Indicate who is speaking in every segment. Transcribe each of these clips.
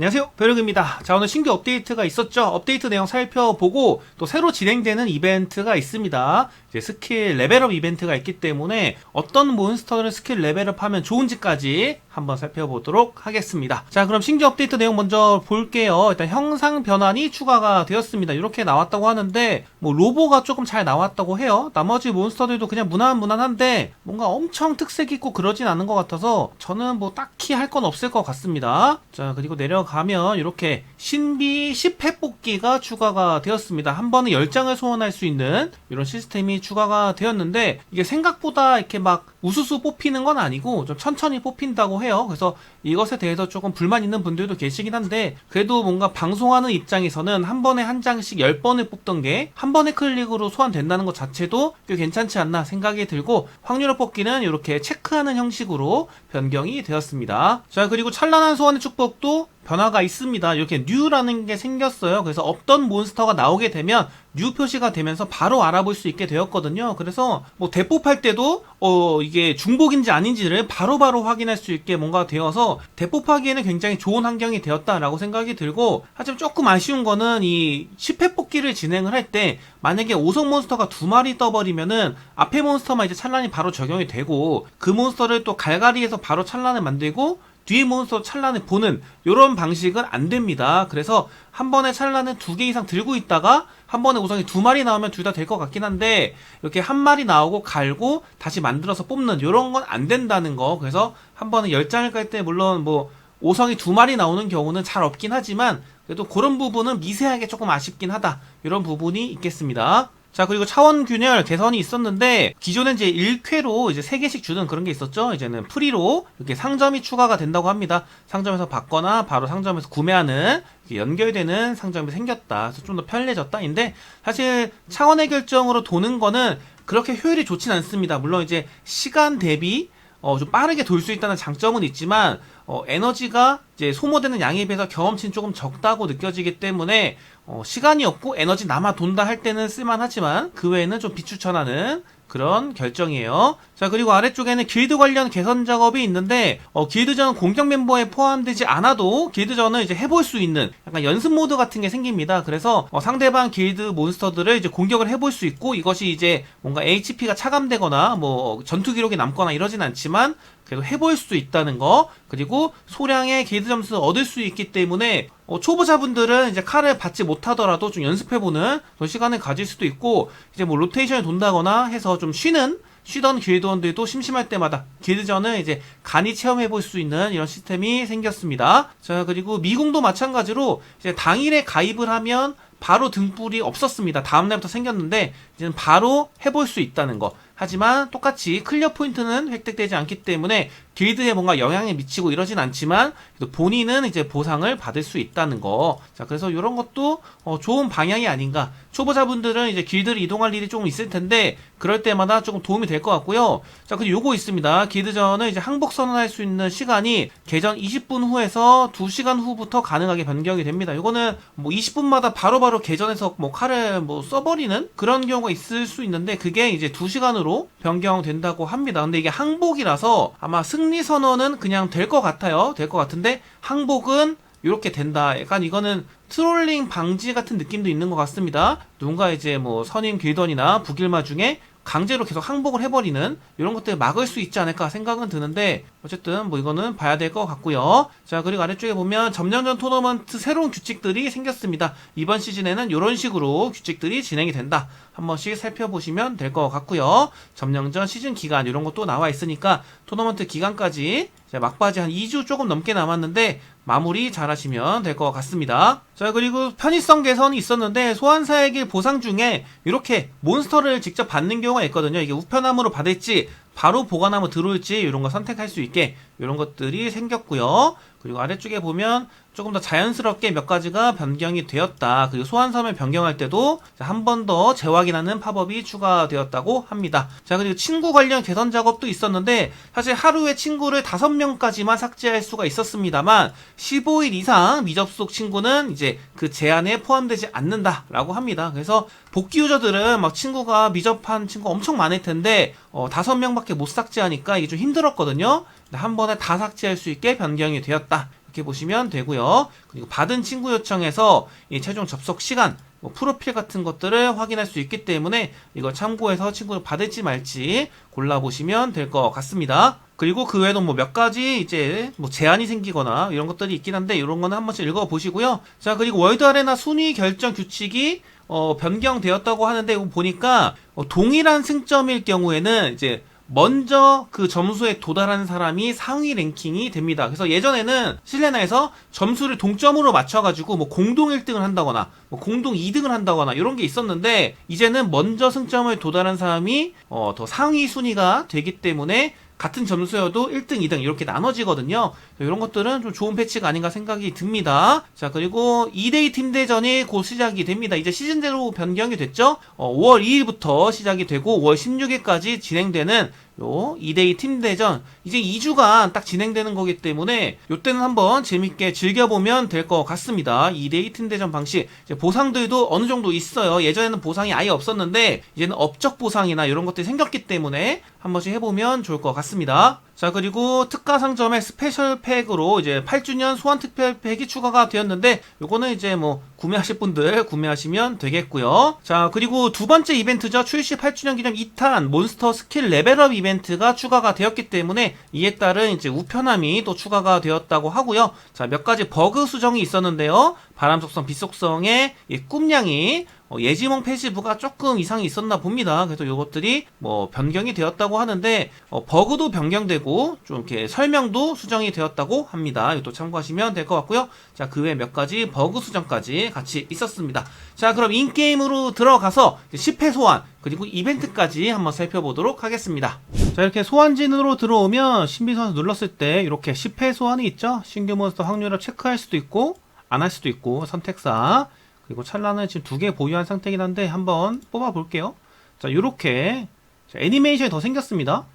Speaker 1: 안녕하세요. 벼룩입니다. 자 오늘 신규 업데이트가 있었죠? 업데이트 내용 살펴보고 또 새로 진행되는 이벤트가 있습니다. 이제 스킬 레벨업 이벤트가 있기 때문에 어떤 몬스터를 스킬 레벨업 하면 좋은지까지 한번 살펴보도록 하겠습니다. 자 그럼 신규 업데이트 내용 먼저 볼게요. 일단 형상 변환이 추가가 되었습니다. 이렇게 나왔다고 하는데 뭐 로보가 조금 잘 나왔다고 해요. 나머지 몬스터들도 그냥 무난무난한데 뭔가 엄청 특색 있고 그러진 않은 것 같아서 저는 뭐 딱히 할 건 없을 것 같습니다. 자 그리고 내려 가면 이렇게 신비 10회 뽑기가 추가가 되었습니다. 한 번에 10장을 소환할 수 있는 이런 시스템이 추가가 되었는데 이게 생각보다 이렇게 막 우수수 뽑히는 건 아니고 좀 천천히 뽑힌다고 해요. 그래서 이것에 대해서 조금 불만 있는 분들도 계시긴 한데 그래도 뭔가 방송하는 입장에서는 한 번에 한 장씩 10번을 뽑던 게 한 번의 클릭으로 소환된다는 것 자체도 꽤 괜찮지 않나 생각이 들고 확률을 뽑기는 이렇게 체크하는 형식으로 변경이 되었습니다. 자 그리고 찬란한 소환의 축복도 변화가 있습니다. 이렇게 뉴라는 게 생겼어요. 그래서 없던 몬스터가 나오게 되면 뉴 표시가 되면서 바로 알아볼 수 있게 되었거든요. 그래서 뭐 대폭할 때도 어 이게 중복인지 아닌지를 바로바로 바로 확인할 수 있게 뭔가 되어서 대폭하기에는 굉장히 좋은 환경이 되었다라고 생각이 들고 하지만 조금 아쉬운 거는 이 10회 뽑기를 진행을 할 때 만약에 5성 몬스터가 두 마리 떠버리면은 앞에 몬스터만 이제 찬란이 바로 적용이 되고 그 몬스터를 또 갈갈이에서 바로 찬란을 만들고 뒤에 몬스터 찬란을 보는 이런 방식은 안 됩니다. 그래서 한 번에 찬란을 두개 이상 들고 있다가 한 번에 우성이 두 마리 나오면 둘 다 될 것 같긴 한데 이렇게 한 마리 나오고 갈고 다시 만들어서 뽑는 이런 건 안 된다는 거. 그래서 한 번에 열 장을 깔 때 물론 뭐 오성이 두 마리 나오는 경우는 잘 없긴 하지만 그래도 그런 부분은 미세하게 조금 아쉽긴 하다. 이런 부분이 있겠습니다. 자, 그리고 차원 균열 개선이 있었는데, 기존엔 이제 1쾌로 이제 3개씩 주는 그런 게 있었죠? 이제는 프리로 이렇게 상점이 추가가 된다고 합니다. 상점에서 받거나 바로 상점에서 구매하는 연결되는 상점이 생겼다. 그래서 좀 더 편리해졌다 인데, 사실 차원의 결정으로 도는 거는 그렇게 효율이 좋진 않습니다. 물론 이제 시간 대비 어, 좀 빠르게 돌 수 있다는 장점은 있지만, 어, 에너지가 이제 소모되는 양에 비해서 경험치는 조금 적다고 느껴지기 때문에, 어, 시간이 없고 에너지 남아 돈다 할 때는 쓸만하지만, 그 외에는 좀 비추천하는 그런 결정이에요. 자 그리고 아래쪽에는 길드 관련 개선 작업이 있는데 어, 길드전 공격 멤버에 포함되지 않아도 길드전을 이제 해볼 수 있는 약간 연습 모드 같은 게 생깁니다. 그래서 어, 상대방 길드 몬스터들을 이제 공격을 해볼 수 있고 이것이 이제 뭔가 HP가 차감되거나 뭐 전투 기록이 남거나 이러진 않지만 그래도 해볼 수 있다는 거 그리고 소량의 게이드 점수를 얻을 수 있기 때문에 어, 초보자분들은 이제 칼을 받지 못하더라도 좀 연습해보는 그런 시간을 가질 수도 있고 이제 뭐 로테이션이 돈다거나 해서 좀 쉬는 쉬던 길드원들도 심심할 때마다 길드전을 이제 간이 체험해 볼 수 있는 이런 시스템이 생겼습니다. 자 그리고 미궁도 마찬가지로 이제 당일에 가입을 하면 바로 등불이 없었습니다. 다음날부터 생겼는데 이제는 바로 해볼 수 있다는 거. 하지만 똑같이 클리어 포인트는 획득되지 않기 때문에 길드에 뭔가 영향이 미치고 이러진 않지만 본인은 이제 보상을 받을 수 있다는 거. 자, 그래서 이런 것도 어, 좋은 방향이 아닌가. 초보자분들은 이제 길드를 이동할 일이 조금 있을 텐데 그럴 때마다 조금 도움이 될 것 같고요. 자, 그리고 요거 있습니다. 길드전은 이제 항복 선언할 수 있는 시간이 개전 20분 후에서 2시간 후부터 가능하게 변경이 됩니다. 요거는 뭐 20분마다 바로바로 바로 개전해서 뭐 칼을 뭐 써버리는 그런 경우가 있을 수 있는데 그게 이제 2시간으로 변경된다고 합니다. 근데 이게 항복이라서 아마 승리 선언은 그냥 될 것 같아요. 될 것 같은데 항복은 이렇게 된다. 약간 이거는 트롤링 방지 같은 느낌도 있는 것 같습니다. 누군가 이제 뭐 선임 길던이나 북일마 중에 강제로 계속 항복을 해버리는 이런 것들 막을 수 있지 않을까 생각은 드는데 어쨌든 뭐 이거는 봐야 될 것 같고요. 자 그리고 아래쪽에 보면 점령전 토너먼트 새로운 규칙들이 생겼습니다. 이번 시즌에는 이런 식으로 규칙들이 진행이 된다. 한 번씩 살펴보시면 될 것 같고요. 점령전 시즌 기간 이런 것도 나와 있으니까 토너먼트 기간까지 막바지 한 2주 조금 넘게 남았는데 마무리 잘 하시면 될 것 같습니다. 자 그리고 편의성 개선이 있었는데 소환사에게 보상 중에 이렇게 몬스터를 직접 받는 경우가 있거든요. 이게 우편함으로 받을지 바로 보관함으로 들어올지 이런 거 선택할 수 있게 이런 것들이 생겼고요. 그리고 아래쪽에 보면 조금 더 자연스럽게 몇 가지가 변경이 되었다. 그리고 소환섬을 변경할 때도 한 번 더 재확인하는 팝업이 추가되었다고 합니다. 자, 그리고 친구 관련 개선 작업도 있었는데 사실 하루에 친구를 5명까지만 삭제할 수가 있었습니다만 15일 이상 미접속 친구는 이제 그 제한에 포함되지 않는다라고 합니다. 그래서 복귀 유저들은 막 친구가 미접한 친구 엄청 많을 텐데 어, 5명밖에 못 삭제하니까 이게 좀 힘들었거든요. 한 번에 다 삭제할 수 있게 변경이 되었다. 체크해 보시면 되고요. 그리고 받은 친구 요청에서 이 최종 접속 시간, 뭐 프로필 같은 것들을 확인할 수 있기 때문에 이거 참고해서 친구를 받을지 말지 골라보시면 될 것 같습니다. 그리고 그 외에도 뭐 몇 가지 이제 뭐 제한이 생기거나 이런 것들이 있긴 한데 이런 거는 한 번씩 읽어보시고요. 자, 그리고 월드 아레나 순위 결정 규칙이 어, 변경되었다고 하는데 이거 보니까 어, 동일한 승점일 경우에는 이제 먼저 그 점수에 도달한 사람이 상위 랭킹이 됩니다. 그래서 예전에는 실내나에서 점수를 동점으로 맞춰가지고 뭐 공동 1등을 한다거나 뭐 공동 2등을 한다거나 이런 게 있었는데 이제는 먼저 승점을 도달한 사람이 어, 더 상위 순위가 되기 때문에 같은 점수여도 1등, 2등 이렇게 나눠지거든요. 이런 것들은 좀 좋은 패치가 아닌가 생각이 듭니다. 자, 그리고 2대2 팀대전이 곧 시작이 됩니다. 이제 시즌제로 변경이 됐죠? 어, 5월 2일부터 시작이 되고 5월 16일까지 진행되는 요 2대2 팀대전 이제 2주간 딱 진행되는 거기 때문에 요때는 한번 재밌게 즐겨보면 될 것 같습니다. 2대2 팀대전 방식 보상들도 어느 정도 있어요. 예전에는 보상이 아예 없었는데 이제는 업적 보상이나 이런 것들이 생겼기 때문에 한 번씩 해보면 좋을 것 같습니다. 자 그리고 특가 상점의 스페셜 팩으로 이제 8주년 소환 특별 팩이 추가가 되었는데 요거는 이제 뭐 구매하실 분들 구매하시면 되겠고요. 자 그리고 두 번째 이벤트죠. 출시 8주년 기념 2탄 몬스터 스킬 레벨업 이벤트가 추가가 되었기 때문에 이에 따른 이제 우편함이 또 추가가 되었다고 하고요. 자 몇 가지 버그 수정이 있었는데요. 바람 속성, 빛 속성의 이 꿈냥이 어, 예지몽 패시브가 조금 이상이 있었나 봅니다. 그래서 이것들이 뭐 변경이 되었다고 하는데 어, 버그도 변경되고 좀 이렇게 설명도 수정이 되었다고 합니다. 이것도 참고하시면 될 것 같고요. 자, 그 외 몇 가지 버그 수정까지 같이 있었습니다. 자, 그럼 인게임으로 들어가서 10회 소환 그리고 이벤트까지 한번 살펴보도록 하겠습니다. 자, 이렇게 소환진으로 들어오면 신비소환 눌렀을 때 이렇게 10회 소환이 있죠. 신규 몬스터 확률을 체크할 수도 있고 안 할 수도 있고 선택사 그리고 찰나는 지금 두 개 보유한 상태긴 한데 한번 뽑아 볼게요. 자, 요렇게 자, 애니메이션이 더 생겼습니다.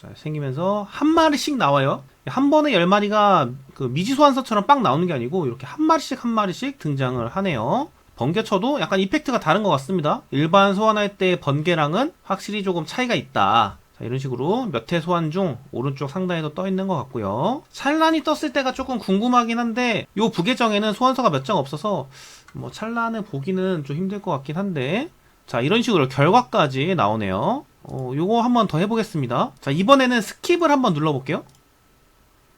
Speaker 1: 자, 생기면서 한 마리씩 나와요. 한 번에 열 마리가 그 미지 소환서처럼 빵 나오는 게 아니고 이렇게 한 마리씩 한 마리씩 등장을 하네요. 번개 쳐도 약간 이펙트가 다른 것 같습니다. 일반 소환할 때 번개랑은 확실히 조금 차이가 있다. 자, 이런 식으로 몇 회 소환 중 오른쪽 상단에도 떠 있는 것 같고요. 찬란이 떴을 때가 조금 궁금하긴 한데 요 부계정에는 소환서가 몇 장 없어서 뭐 찬란을 보기는 좀 힘들 것 같긴 한데 자 이런 식으로 결과까지 나오네요. 어, 요거 한번 더 해보겠습니다. 자 이번에는 스킵을 한번 눌러볼게요.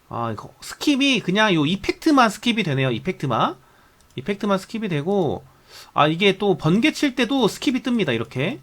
Speaker 1: 아 이거 스킵이 그냥 요 이펙트만 스킵이 되네요. 이펙트만 이펙트만 스킵이 되고 아 이게 또 번개 칠 때도 스킵이 뜹니다. 이렇게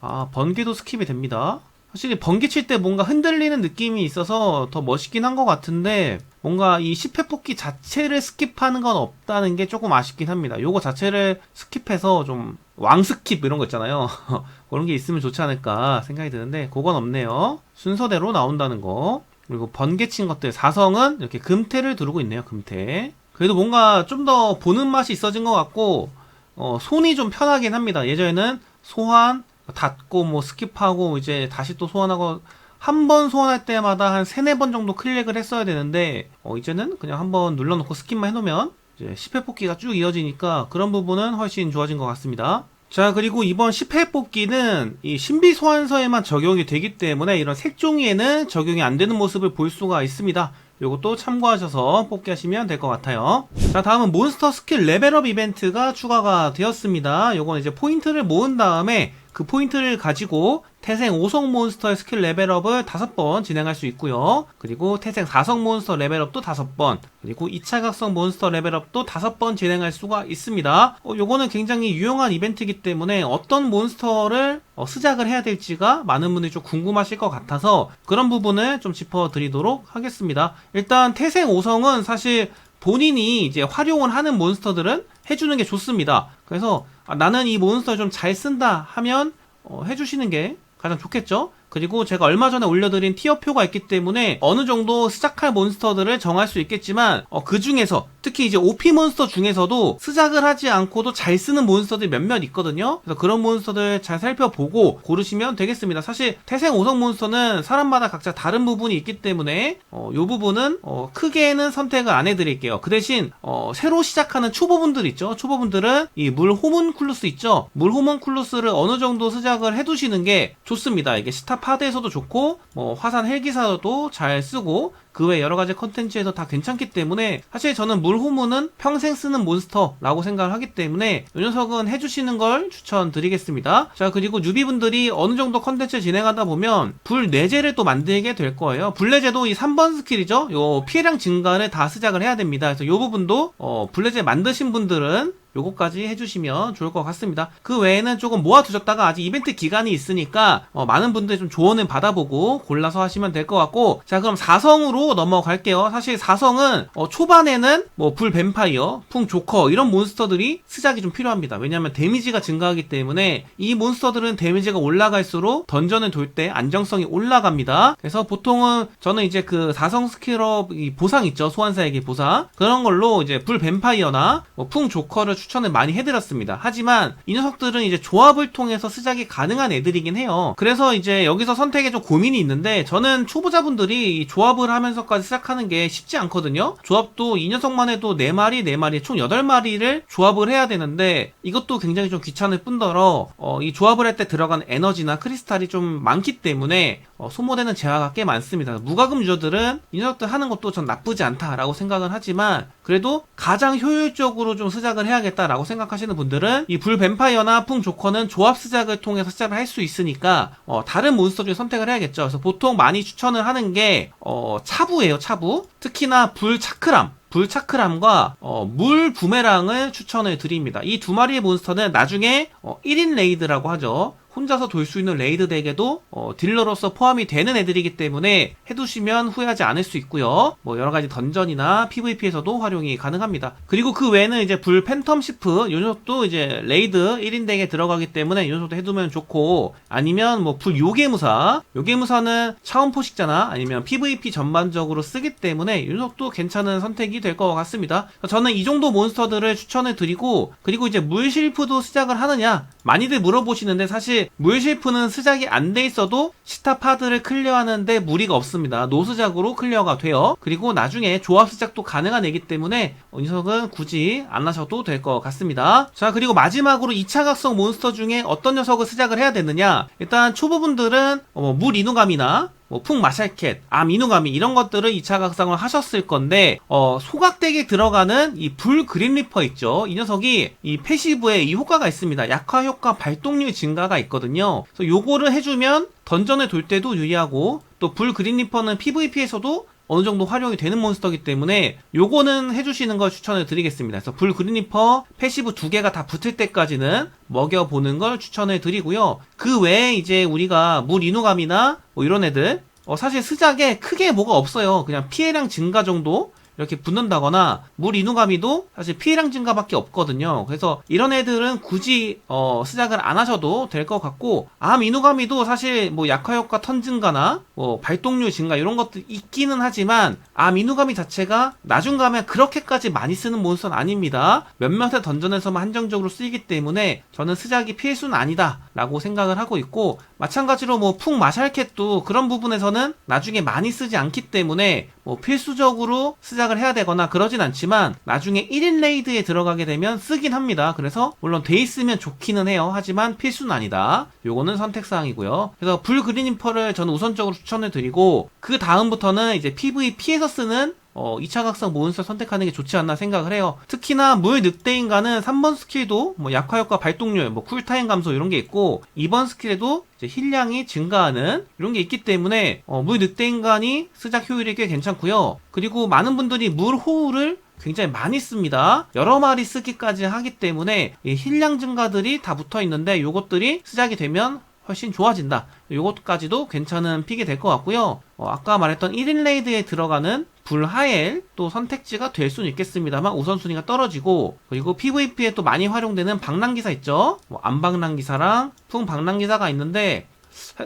Speaker 1: 아 번개도 스킵이 됩니다. 확실히 번개 칠 때 뭔가 흔들리는 느낌이 있어서 더 멋있긴 한 것 같은데 뭔가 이 10회 뽑기 자체를 스킵하는 건 없다는 게 조금 아쉽긴 합니다. 요거 자체를 스킵해서 좀 왕스킵 이런 거 있잖아요. 그런 게 있으면 좋지 않을까 생각이 드는데 그건 없네요. 순서대로 나온다는 거. 그리고 번개 친 것들 사성은 이렇게 금태를 두르고 있네요. 금태. 그래도 뭔가 좀 더 보는 맛이 있어진 것 같고 어, 손이 좀 편하긴 합니다. 예전에는 소환 닫고 뭐 스킵하고 이제 다시 또 소환하고 한 번 소환할 때마다 한 세네 번 정도 클릭을 했어야 되는데 어 이제는 그냥 한 번 눌러놓고 스킵만 해놓으면 이제 10회 뽑기가 쭉 이어지니까 그런 부분은 훨씬 좋아진 것 같습니다. 자 그리고 이번 10회 뽑기는 이 신비 소환서에만 적용이 되기 때문에 이런 색종이에는 적용이 안 되는 모습을 볼 수가 있습니다. 요것도 참고하셔서 뽑기 하시면 될 것 같아요. 자, 다음은 몬스터 스킬 레벨업 이벤트가 추가가 되었습니다. 요건 이제 포인트를 모은 다음에 그 포인트를 가지고 태생 5성 몬스터의 스킬 레벨업을 5번 진행할 수 있고요. 그리고 태생 4성 몬스터 레벨업도 5번, 그리고 2차 각성 몬스터 레벨업도 5번 진행할 수가 있습니다. 어, 요거는 굉장히 유용한 이벤트이기 때문에 어떤 몬스터를 어, 시작을 해야 될지가 많은 분들이 좀 궁금하실 것 같아서 그런 부분을 좀 짚어드리도록 하겠습니다. 일단 태생 5성은 사실 본인이 이제 활용을 하는 몬스터들은 해주는 게 좋습니다. 그래서 아, 나는 이 몬스터 좀 잘 쓴다 하면 어, 해주시는 게 가장 좋겠죠? 그리고 제가 얼마 전에 올려드린 티어표가 있기 때문에 어느 정도 시작할 몬스터들을 정할 수 있겠지만 어, 그 중에서 특히 이제 OP 몬스터 중에서도 시작을 하지 않고도 잘 쓰는 몬스터들이 몇몇 있거든요. 그래서 그런 몬스터들 잘 살펴보고 고르시면 되겠습니다. 사실 태생 5성 몬스터는 사람마다 각자 다른 부분이 있기 때문에 어, 이 부분은 어, 크게는 선택을 안 해드릴게요. 그 대신 어, 새로 시작하는 초보분들 있죠. 초보분들은 이 물 호문쿨루스 있죠. 물 호문쿨루스를 어느 정도 시작을 해두시는 게 좋습니다. 이게 스타 파드에서도 좋고 뭐 화산 헬기사도 잘 쓰고 그 외 여러 가지 컨텐츠에서 다 괜찮기 때문에 사실 저는 물호무는 평생 쓰는 몬스터라고 생각을 하기 때문에 이 녀석은 해주시는 걸 추천드리겠습니다. 자 그리고 뉴비분들이 어느 정도 컨텐츠 진행하다 보면 불 내재를 또 만들게 될 거예요. 불 내재도 이 3번 스킬이죠. 요 피해량 증가를 다 시작을 해야 됩니다. 그래서 이 부분도 어, 불 내재 만드신 분들은 요거까지 해주시면 좋을 것 같습니다. 그 외에는 조금 모아두셨다가 아직 이벤트 기간이 있으니까 어, 많은 분들 좀 조언을 받아보고 골라서 하시면 될 것 같고 자 그럼 4성으로 넘어갈게요. 사실 4성은 어, 초반에는 뭐 불 뱀파이어, 풍 조커 이런 몬스터들이 스작이 좀 필요합니다. 왜냐하면 데미지가 증가하기 때문에 이 몬스터들은 데미지가 올라갈수록 던전을 돌 때 안정성이 올라갑니다. 그래서 보통은 저는 이제 그 4성 스킬업 이 보상 있죠 소환사에게 보상 그런 걸로 이제 불 뱀파이어나 뭐 풍 조커를 추천을 많이 해드렸습니다. 하지만 이 녀석들은 이제 조합을 통해서 시작이 가능한 애들이긴 해요. 그래서 이제 여기서 선택에 좀 고민이 있는데 저는 초보자분들이 이 조합을 하면서까지 시작하는 게 쉽지 않거든요. 조합도 이 녀석만 해도 4마리, 4마리, 총 8마리를 조합을 해야 되는데 이것도 굉장히 좀 귀찮을 뿐더러 어, 이 조합을 할 때 들어간 에너지나 크리스탈이 좀 많기 때문에 어, 소모되는 재화가 꽤 많습니다. 무과금 유저들은 이 녀석들 하는 것도 전 나쁘지 않다라고 생각을 하지만 그래도 가장 효율적으로 좀 시작을 해야겠다라고 생각하시는 분들은 이 불 뱀파이어나 풍 조커는 조합 시작을 통해서 시작을 할 수 있으니까 어, 다른 몬스터 중에 선택을 해야겠죠. 그래서 보통 많이 추천을 하는 게 어, 차부예요, 차부. 특히나 불 차크람. 불 차크람과 어, 물 부메랑을 추천을 드립니다. 이 두 마리의 몬스터는 나중에 어, 1인 레이드라고 하죠. 혼자서 돌 수 있는 레이드 덱에도 어, 딜러로서 포함이 되는 애들이기 때문에 해두시면 후회하지 않을 수 있고요. 뭐 여러 가지 던전이나 PVP에서도 활용이 가능합니다. 그리고 그 외에는 이제 불 팬텀 시프 요 녀석도 이제 레이드 1인 덱에 들어가기 때문에 요 녀석도 해두면 좋고 아니면 뭐 불 요괴무사 요괴무사는 차원 포식자나 아니면 PVP 전반적으로 쓰기 때문에 요 녀석도 괜찮은 선택이 될 것 같습니다. 저는 이 정도 몬스터들을 추천을 드리고 그리고 이제 물실프도 시작을 하느냐 많이들 물어보시는데 사실 물실프는 시작이 안 돼 있어도 시타 파드를 클리어하는데 무리가 없습니다. 노스작으로 클리어가 돼요. 그리고 나중에 조합 시작도 가능한 애기 때문에 이 녀석은 굳이 안 하셔도 될 것 같습니다. 자 그리고 마지막으로 2차 각성 몬스터 중에 어떤 녀석을 시작을 해야 되느냐 일단 초보분들은 어, 물 이누감이나 뭐 풍마샬캣, 암 이누가미 이런 것들을 2차 각성을 하셨을 건데 어, 소각덱에 들어가는 이 불 그린 리퍼 있죠. 이 녀석이 이 패시브에 이 효과가 있습니다. 약화 효과 발동률 증가가 있거든요. 그래서 요거를 해주면 던전을 돌 때도 유리하고 또 불 그린 리퍼는 PVP에서도 어느 정도 활용이 되는 몬스터이기 때문에 요거는 해주시는 걸 추천을 드리겠습니다. 그래서 불 그리니퍼 패시브 두 개가 다 붙을 때까지는 먹여보는 걸 추천을 드리고요. 그 외에 이제 우리가 물 인후감이나 뭐 이런 애들 어, 사실 스작에 크게 뭐가 없어요. 그냥 피해량 증가 정도 이렇게 붙는다거나 물 인후가미도 사실 피해량 증가밖에 없거든요. 그래서 이런 애들은 굳이 어, 시작을 안 하셔도 될 것 같고 암 인후가미도 사실 뭐 약화 효과 턴 증가나 뭐 발동률 증가 이런 것도 있기는 하지만 암 인후가미 자체가 나중 가면 그렇게까지 많이 쓰는 몬스터는 아닙니다. 몇몇의 던전에서만 한정적으로 쓰이기 때문에 저는 스작이 필수는 아니다라고 생각을 하고 있고 마찬가지로 뭐 풍 마샬캣도 그런 부분에서는 나중에 많이 쓰지 않기 때문에 뭐 필수적으로 시작을 해야 되거나 그러진 않지만 나중에 1인 레이드에 들어가게 되면 쓰긴 합니다. 그래서 물론 돼 있으면 좋기는 해요. 하지만 필수는 아니다. 요거는 선택사항이고요. 그래서 불 그린 인퍼를 저는 우선적으로 추천을 드리고 그 다음부터는 이제 PVP에서 쓰는 어, 2차 각성 몬스터 선택하는 게 좋지 않나 생각을 해요. 특히나 물 늑대인간은 3번 스킬도 뭐 약화 효과 발동률, 뭐 쿨타임 감소 이런 게 있고 2번 스킬에도 힐량이 증가하는 이런 게 있기 때문에 어, 물 늑대인간이 스작 효율이 꽤 괜찮고요. 그리고 많은 분들이 물 호우를 굉장히 많이 씁니다. 여러 마리 쓰기까지 하기 때문에 이 힐량 증가들이 다 붙어 있는데 요것들이 시작이 되면 훨씬 좋아진다. 요것까지도 괜찮은 픽이 될 것 같고요. 어, 아까 말했던 1인 레이드에 들어가는 불하엘 또 선택지가 될 수는 있겠습니다만 우선순위가 떨어지고 그리고 PVP에 또 많이 활용되는 방랑기사 있죠. 뭐 안방랑기사랑 풍방랑기사가 있는데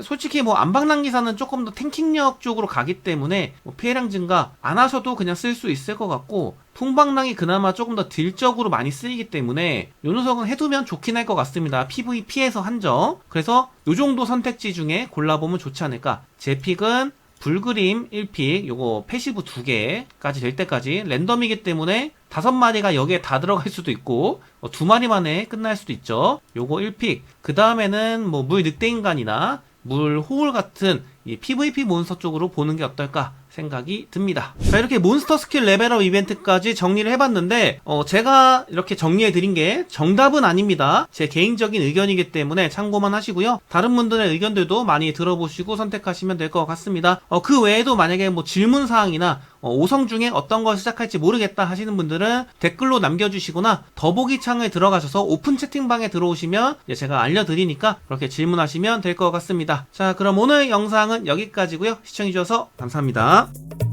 Speaker 1: 솔직히 뭐 안방랑기사는 조금 더 탱킹력 쪽으로 가기 때문에 뭐 피해량 증가 안 하셔도 그냥 쓸 수 있을 것 같고 풍방랑이 그나마 조금 더 딜적으로 많이 쓰이기 때문에 요 녀석은 해두면 좋긴 할 것 같습니다. PVP에서 한정. 그래서 요 정도 선택지 중에 골라보면 좋지 않을까. 제 픽은 불그림 1픽, 요거 패시브 2개까지 될 때까지 랜덤이기 때문에 다섯 마리가 여기에 다 들어갈 수도 있고 어, 두 마리만에 끝날 수도 있죠. 요거 1픽. 그 다음에는 뭐 물 늑대인간이나 물 호울 같은 이 PVP 몬스터 쪽으로 보는 게 어떨까 생각이 듭니다. 자, 이렇게 몬스터 스킬 레벨업 이벤트까지 정리를 해봤는데, 어, 제가 이렇게 정리해드린 게 정답은 아닙니다. 제 개인적인 의견이기 때문에 참고만 하시고요. 다른 분들의 의견들도 많이 들어보시고 선택하시면 될 것 같습니다. 어, 그 외에도 만약에 뭐 질문사항이나 어, 5성 중에 어떤 걸 시작할지 모르겠다 하시는 분들은 댓글로 남겨주시거나 더보기 창에 들어가셔서 오픈 채팅방에 들어오시면 제가 알려드리니까 그렇게 질문하시면 될 것 같습니다. 자, 그럼 오늘 영상은 여기까지고요. 시청해주셔서 감사합니다. Ciao.